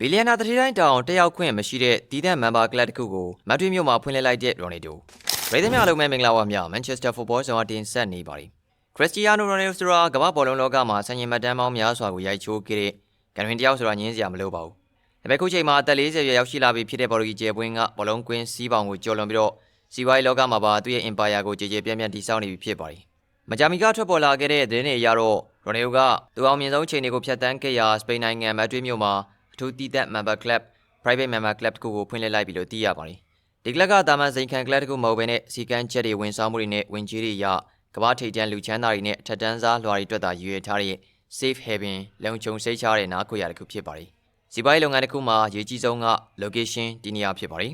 ဘီလီယံနာတတိတိုင်းတောင်တက်ရောက်ခွင့်မရှိတဲ့တီးတဲ့မန်ဘာကလပ်တစ်ခုကိုမတ်ဒရစ်မြို့မှာဖွင့်လှစ်လိုက်တဲ့ရိုနယ်ဒိုပြည်သူများလုံးမဲ့မင်္ဂလာပါများမန်ချက်စတာဖုတ်ဘောဆောင်အတင်ဆက်နေပါသည်ခရစ္စတီယာနိုရိုနယ်ဒိုဆိုတာကမ္ဘာဘောလုံးလောကမှာဆန်ရင်မှတ်တမ်းပေါင်းများစွာကိုရိုက်ချိုးခဲ့တဲ့ကန်ဝင်တယောက်ဆိုတာညင်းစရာမလိုပါဘူးဒါပေမဲ့ခုချိန်မှာအသက်40ရွယ်ရောက်ရှိလာပြီဖြစ်တဲ့ဘော်ရီကျယ်ပွင်းကဘောလုံးကွင်းစီးပေါင်ကိုကျော်လွန်ပြီးတော့စီဝိုင်းလောကမှာပါသူ့ရဲ့ empire ကိုကြည်ကြည်ပြန့်ပြန့်တည်ဆောက်နေပြီဖြစ်ပါတယ်မကြာမီကထွက်ပေါ်လာခဲ့တဲ့သတင်းတွေအရတော့ရိုနယ်ဒိုကသူအောင်မြင်ဆုံးချိန်တွေကိုဖျက်ဆီးခဲ့ရာစပိန်နိုင်ငံမက်ဒရစ်မြို့မှာ အထူးတည်သက် member club private member club တစ်ခုကိုဖွင့်လှစ်လိုက်ပြီလို့သိရပါတယ်ဒီကလပ်ကတာမန်စိန်ခံကလပ်တစ်ခုမဟုတ်ဘဲနဲ့စီကန်းချက်တွေဝင်ဆောင်မှုတွေနဲ့ဝင်ကြီးတွေရကမ္ဘာထိပ်တန်းလူချမ်းသာတွေနဲ့အထက်တန်းစားလွှာတွေအတွက်သာရည်ရွယ်ထားတဲ့ safe haven လုံခြုံစိတ်ချတဲ့နားခွေရတစ်ခုဖြစ်ပါတယ်စီပိုင်းလုပ်ငန်းတစ်ခုမှာအရေးကြီးဆုံးက location ဒီနေရာဖြစ်ပါတယ်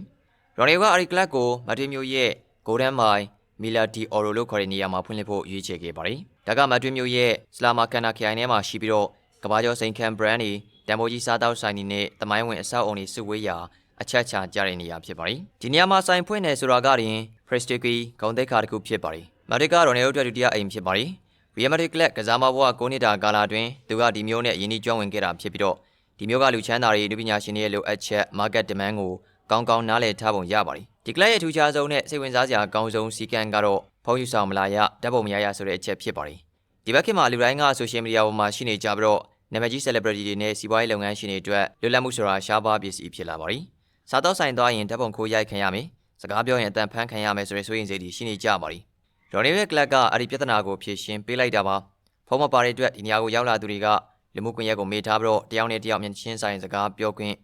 ရော်နီကအရီကလပ်ကိုမတ်တီမျိုးရဲ့ Golden Mile မီလာဒီအော်ရိုလို့ခေါ်တဲ့နေရာမှာဖွင့်လှစ်ဖို့ရွေးချယ်ခဲ့ပါတယ်။ဒါကမတ်တွင်းမျိုးရဲ့စလာမာကန်နာခိုင်ထဲမှာရှိပြီးတော့ကဘာကျော်စိန်ခံ brand တွေ တန်ဖိုးကြီးစားတောက်ဆိုင်တွေနဲ့တမိုင်းဝင်အဆောက်အုံတွေစုဝေးရာအချက်ချာကြတဲ့နေရာဖြစ်ပါတယ်။ဒီနေရာမှာဆိုင်ဖွင့်နေဆိုတာကရင် Prestige ဂုံသက်ခါတစ်ခုဖြစ်ပါတယ်။မတ်တီကတော့နေရိုဒူတီယာအိမ်ဖြစ်ပါတယ်။ Real Madrid ကလပ်ကစားမဘွား9နှစ်တာကာလာတွင်သူကဒီမျိုးနဲ့ယင်းဒီကျွမ်းဝင်ခဲ့တာဖြစ်ပြီးတော့ဒီမျိုးကလူချမ်းသာတွေလူပညာရှင်တွေရဲ့လိုအပ်ချက် market demand ကိုကောင်းကောင်းနားလည်ထားပုံရပါတယ်ဒီကလပ်ရဲ့ထူးခြားဆုံးနဲ့စိတ်ဝင်စားစရာအကောင်းဆုံးစီကံကတော့ဖုန်းယူဆောင်မလာရဓာတ်ပုံမရရဆိုတဲ့အချက်ဖြစ်ပါတယ်ဒီဘက်ခေတ်မှာလူတိုင်းကဆိုရှယ်မီဒီယာပေါ်မှာရှိနေကြပြီးတော့ နာမည်ကြီး celebrity တွေနဲ့စီးပွားရေးလုပ်ငန်းရှင်တွေအတွက်လွတ်လပ်မှုဆိုတာရှားပါးပစ္စည်းဖြစ်လာပါတယ်စားတော့ဆိုင်သွားရင်ဓာတ်ပုံခိုးရိုက်ခံရမယ်စကားပြောရင်အတန်ဖန်ခံရမယ်ဆိုတဲ့ဆိုရင်စိတ်တွေရှိနေကြပါတယ်ဒေါ်နေရဲ့ကလပ်ကအဲ့ဒီပြဿနာကိုဖြေရှင်းပေးလိုက်တာပါဖုန်းမပါတဲ့အတွက်ဒီနေရာကိုရောက်လာသူတွေကလူမှုကွန်ရက်ကိုမေးထားပြီးတော့တယောက်နဲ့တယောက်မျက်ချင်းဆိုင်စကားပြောခွင့်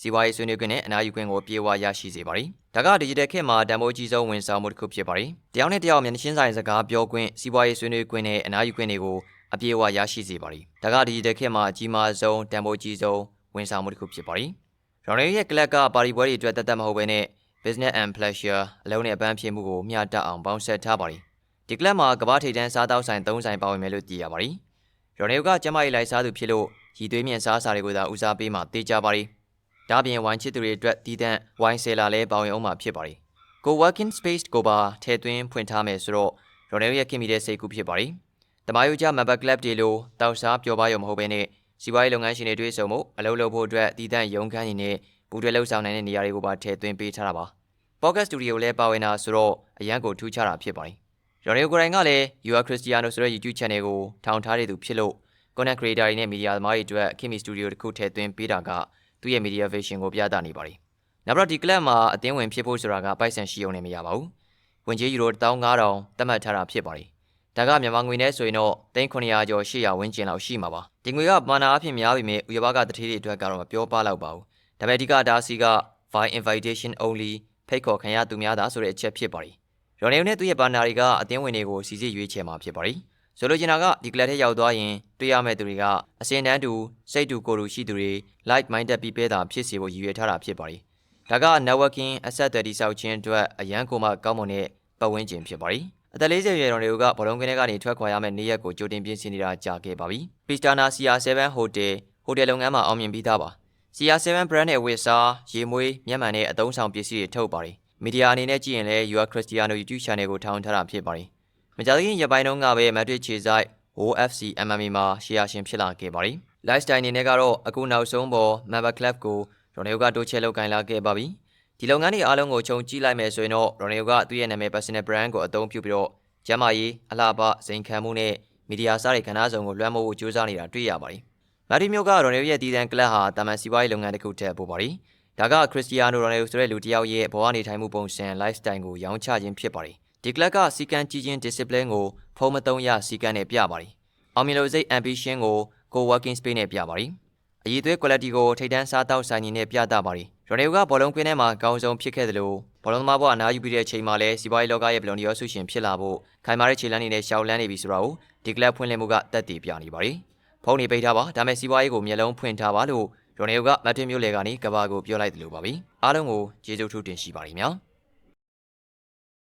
စီးပွားရေးဆွေးနွေးခွင့်နဲ့အနားယူခွင့်ကိုပြေဝရရှိစေပါတယ်။ဒါကဒီဂျစ်တယ်ခေတ်မှာတန်ဖိုးကြီးဆုံးဝန်ဆောင်မှုတစ်ခုဖြစ်ပါတယ်။တယောက်နဲ့တယောက်မျက်နှာချင်းဆိုင်စကားပြောခွင့်စီးပွားရေးဆွေးနွေးခွင့်နဲ့အနားယူခွင့်တွေကို အပြေဝရရှိစေပါတယ်။ဒါကဒီဂျစ်တယ်ခေတ်မှာအကြီးမားဆုံးတန်ဖိုးကြီးဆုံးဝန်ဆောင်မှုတစ်ခုဖြစ်ပါတယ်။ရော်နယ်ရဲ့ကလပ်ကပါတီပွဲတွေအတွက်တသက်မဟုတ်ဘဲနဲ့ business and pleasure အလုံးနဲ့အပန်းဖြစ်မှုကိုမျှတအောင်ပေါင်းဆက်ထားပါတယ်။ဒီကလပ်မှာကမ္ဘာထိပ်တန်းစားတောက်ဆိုင်၃ဆိုင်ပါဝင်မယ်လို့သိရပါတယ်။ရော်နယ်ကကျမကြီးလိုက်စားသူဖြစ်လို့ရည်သွေးမြင့်စားစာတွေကိုသာဦးစားပေးမှသိကြပါတယ်။ဒါပြင်ဝိုင်းချစ်သူတွေအတွက်တည်တံ့ဝိုင်းဆယ်လာလဲပါဝင်အောင်မှာဖြစ်ပါတယ်။ကို working space ကိုပါထည့်သွင်းဖွင့်ထားမယ်ဆိုတော့ရော်နယ်ရဲ့ခင်မိတဲ့စိတ်ကူးဖြစ်ပါတယ်။ တမယုကြ member club တွေလိုတောက်စားပျော်ပါရုံမဟုတ်ဘဲနဲ့စီးပွားရေးလုပ်ငန်းရှင်တွေတွေ့ဆုံမှုအလုပ်လုပ်ဖို့အတွက်တည်တံ့ရုံးခန်းနေနဲ့ပူးတွဲလှုပ်ဆောင်နိုင်တဲ့နေရာတွေကိုပါထည့်သွင်းပေးထားတာပါ။ podcast studio လည်းပါဝင်တာဆိုတော့အရန်ကိုထူးခြားတာဖြစ်ပါတယ်။ရော်နယ်ကိုယ်တိုင်ကလည်း You are Cristiano ဆိုတဲ့ YouTube channel ကိုထောင်ထားတဲ့သူဖြစ်လို့ content creator တွေနဲ့ media သမားတွေအတွက် Kimi Studio တခုထည့်သွင်းပေးတာကသူ့ရဲ့ media vision ကိုပြသနေပါတယ်။နောက်တော့ဒီ club မှာအသင်းဝင်ဖြစ်ဖို့ဆိုတာကပိုက်ဆံရှိုံနဲ့မရပါဘူး။ဝင်ကြီးယူရို15000သတ်မှတ်ထားတာဖြစ်ပါတယ်။ ဒါကမြန်မာငွေနဲ့ဆိုရင်တော့3900ကျော်800ဝန်းကျင်လောက်ရှိမှာပါ။ဒီငွေကပမာဏအဖြစ်များပေမဲ့ဥရောပကတတိတွေအတွက်ကတော့မပြောပလောက်ပါဘူး။ဒါပေမဲ့အဓိကဒါစီက via invitation only ဖိတ်ခေါ်ခံရသူများသာဆိုတဲ့အချက်ဖြစ်ပါတယ်။ရော်နေနဲ့သူ့ရဲ့ဘာနာတွေကအသင်းဝင်တွေကိုစီစစ်ရွေးချယ်မှာဖြစ်ပါတယ်။ဆိုလိုချင်တာကဒီကလပ်ထဲရောက်သွားရင်တွေ့ရမယ့်သူတွေကအစင်တန်းတူစိတ်တူကိုယ်တူရှိသူတွေ like minded people သာဖြစ်စေဖို့ရည်ရွယ်ထားတာဖြစ်ပါတယ်။ဒါက networking အဆက်အသွယ်တိစောက်ခြင်းအတွက်အရန်ကိုမှကောင်းမွန်တဲ့ပတ်ဝန်းကျင်ဖြစ်ပါတယ်။ အသက်40ရွယ်တော်တွေကဘောလုံးကင်းထဲကနေထွက်ခွာရမယ့်နေ့ရက်ကိုကြိုတင်ပြင်ဆင်နေတာကြာခဲ့ပါပြီ။ Pistana CR7 Hotel ဟိုတယ်လုပ်ငန်းမှာအောင်မြင်ပြီးသားပါ။ CR7 brand ရဲ့ဝစ်စားရေမွေးမျက်မှန်နဲ့အသုံးဆောင်ပစ္စည်းတွေထုတ်ပါတယ်။မီဒီယာအနေနဲ့ကြည့်ရင်လည်း UR Cristiano YouTube channel ကိုထောင်ထားတာဖြစ်ပါတယ်။မကြာသေးခင်ရက်ပိုင်းတုန်းကပဲမက်ဒရစ်ခြေဆိုင် OFC MMA မှာရှီယာရှင်ဖြစ်လာခဲ့ပါတယ်။ lifestyle အနေနဲ့ကတော့အခုနောက်ဆုံးပေါ် member club ကိုရိုနယ်ယိုကတိုးချဲလောက်ကိုင်လာခဲ့ပါပြီ။ ဒီလုပ်ငန်းတွေအားလုံးကိုခြုံကြည့်လိုက်မယ်ဆိုရင်တော့ရိုနယ်ယိုကသူ့ရဲ့နာမည် personal brand ကိုအသုံးပြုပြီးတော့ကျမ်းမာရေးအလှပစိန်ခံမှုနဲ့မီဒီယာစားတဲ့ခဏဆောင်ကိုလွှမ်းမိုးဖို့ကြိုးစားနေတာတွေ့ရပါတယ်။မာတီမျိုးကရိုနယ်ယိုရဲ့တည်တံကလပ်ဟာတာမန်စီးပွားရေးလုပ်ငန်းတစ်ခုတည်းပို့ပါတယ်။ဒါကခရစ္စတီယာနိုရိုနယ်ယိုဆိုတဲ့လူတစ်ယောက်ရဲ့ဘဝနေထိုင်မှုပုံစံ lifestyle ကိုရောင်းချခြင်းဖြစ်ပါတယ်။ဒီကလပ်ကစီကံကြည်ချင်း discipline ကိုဖုံးမသုံးရစီကံနဲ့ပြပါတယ်။အောင်မြင်လို့စိတ် ambition ကို co working space နဲ့ပြပါတယ်။အည်သွေး quality ကိုထိတ်တန်းစားတောက်ဆိုင်နေနဲ့ပြသပါတယ်။ ရိုနေကဘောလုံးကွင်းထဲမှာအကောင်းဆုံးဖြစ်ခဲ့တယ်လို့ဘောလုံးသမားဘဝအနားယူပြီးတဲ့အချိန်မှာလည်းစီးပွားရေးလောကရဲ့ဘလွန်ဒီယောဆုရှင်ဖြစ်လာဖို့ခိုင်မာတဲ့ခြေလမ်းတွေနဲ့ရှောက်လန်းနေပြီဆိုတာကိုဒီကလပ်ဖွင့်လှစ်မှုကတက်တည်ပြနေပါတယ်။ဖုန်းနေပိတ်ထားပါဒါမဲ့စီးပွားရေးကိုမျက်လုံးဖွင့်ထားပါလို့ရိုနေကမတ်တင်မျိုးလေကနေကဘာကိုပြောလိုက်တယ်လို့ပါပဲ။အားလုံးကိုကျေးဇူးထူးတင်ရှိပါတယ်များ။